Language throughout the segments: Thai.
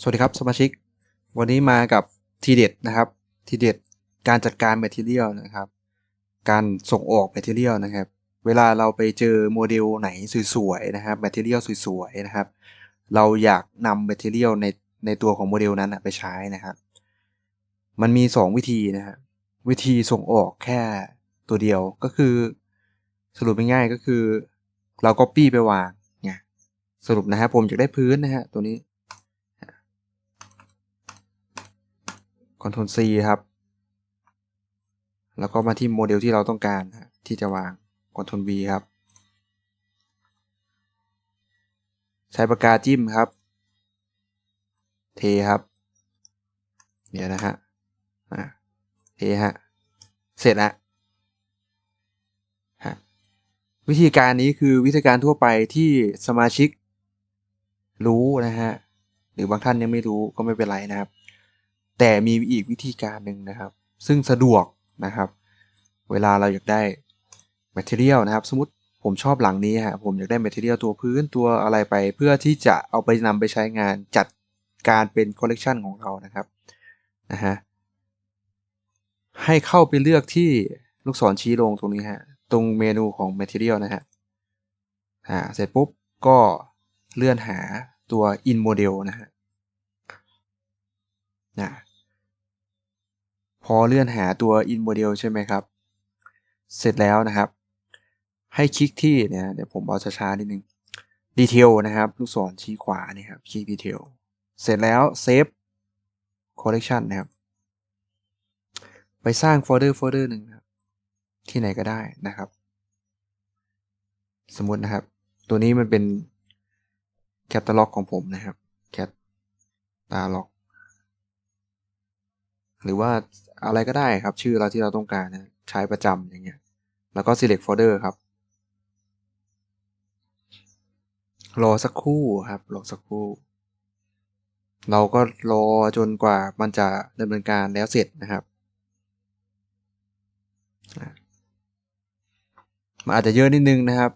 สวัสดีครับสมาชิก วันนี้มากับทีเด็ดนะครับ ทีเด็ดการจัดการแมทเทียลนะครับ การส่งออกแมทเทียลนะครับ เวลาเราไปเจอโมเดลไหนสวยๆนะครับแมทเทียลสวยๆนะครับ เราอยากนำแมทเทียลในในตัวของโมเดลนั้นนะไปใช้นะครับ มันมี 2 วิธีนะครับวิธีส่งออกแค่ตัวเดียวก็คือ สรุปง่ายๆก็คือ เราก็ปี้ไปวางเนี่ยสรุปนะครับผมอยากได้พื้นนะฮะตัวนี้ Ctrl C ครับ แล้วก็มาที่โมเดลที่เราต้องการที่จะวาง Ctrl V ครับ ใช้ปากกาจิ้มครับ เทครับ เดี๋ยวนะฮะเทฮะ เสร็จแล้วฮะวิธีการนี้คือวิธีการทั่วไปที่สมาชิกรู้นะฮะ หรือบางท่านยังไม่รู้ก็ไม่เป็นไรนะครับ แต่มีอีกวิธีการหนึ่งนะครับ ซึ่งสะดวกนะครับ เวลาเราอยากได้ Material นะครับ สมมติผมชอบหลังนี้ฮะผมอยากได้ Material ตัวพื้นตัวอะไรไป เพื่อที่จะเอาไปนำไปใช้งานจัดการเป็นคอลเลกชันของเรานะครับนะฮะให้เข้าไปเลือกที่ลูกศรชี้ลงตรงนี้ฮะตรงเมนูของ Material นะฮะอ่าเสร็จปุ๊บก็เลื่อนหาตัว in model นะฮะนะ พอเลื่อนหาตัว in model ใช่ไหมครับ เสร็จแล้วนะครับ ให้คลิกที่เนี่ยเดี๋ยวผมเอาช้าๆนิดนึง detail นะครับ ลูกศรชี้ขวานี่ครับ คลิก detail เสร็จแล้ว save collection นะครับ ไปสร้างโฟลเดอร์โฟลเดอร์หนึ่งครับ ที่ไหนก็ได้นะครับ สมมุตินะครับ ตัวนี้มันเป็นแคตตาล็อกของผมนะครับ แคตตาล็อก หรือว่าอะไรก็ได้ครับ ชื่อเราที่เราต้องการนะใช้ประจำอย่างเงี้ย แล้วก็ select folder ครับ รอสักครู่ครับ รอสักครู่ เราก็รอจนกว่ามันจะดำเนินการแล้วเสร็จนะครับมันอาจจะเยอะนิดนึงนะครับ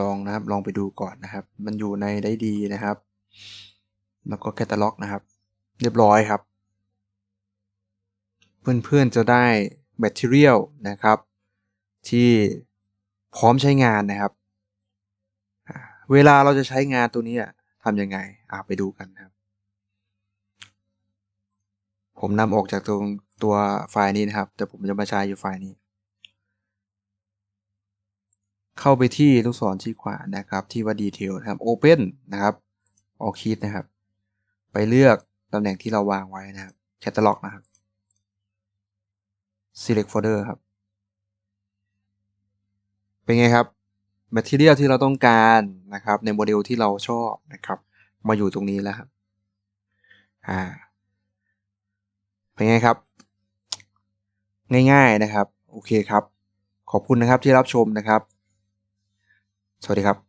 ลองนะครับ ลองไปดูก่อนนะครับ มันอยู่ในได้ดีนะครับ แล้วก็แคตตาล็อกนะครับ เรียบร้อยครับ เพื่อนๆจะได้ Material นะครับ ที่พร้อมใช้งานนะครับ เวลาเราจะใช้งานตัวนี้ทำยังไงอาไปดูกันครับ ผมนำออกจากตรงตัวไฟล์นี้นะครับ แต่ผมจะมาใช้อยู่ไฟล์นี้ เข้าไปที่ลูกศรชี้ขวานะครับ ที่ว่า Detail นะครับ Open นะครับ ออกคีดนะครับ ไปเลือกตำแหน่งที่เราวางไว้นะครับ Catalog นะครับ Select Folder ครับ เป็นไงครับ Material ที่เราต้องการนะครับ ในโมเดลที่เราชอบนะครับ มาอยู่ตรงนี้แล้วครับอ่าเป็นไงครับ ง่ายๆนะครับ โอเคครับ ขอบคุณนะครับที่รับชมนะครับ สวัสดีครับ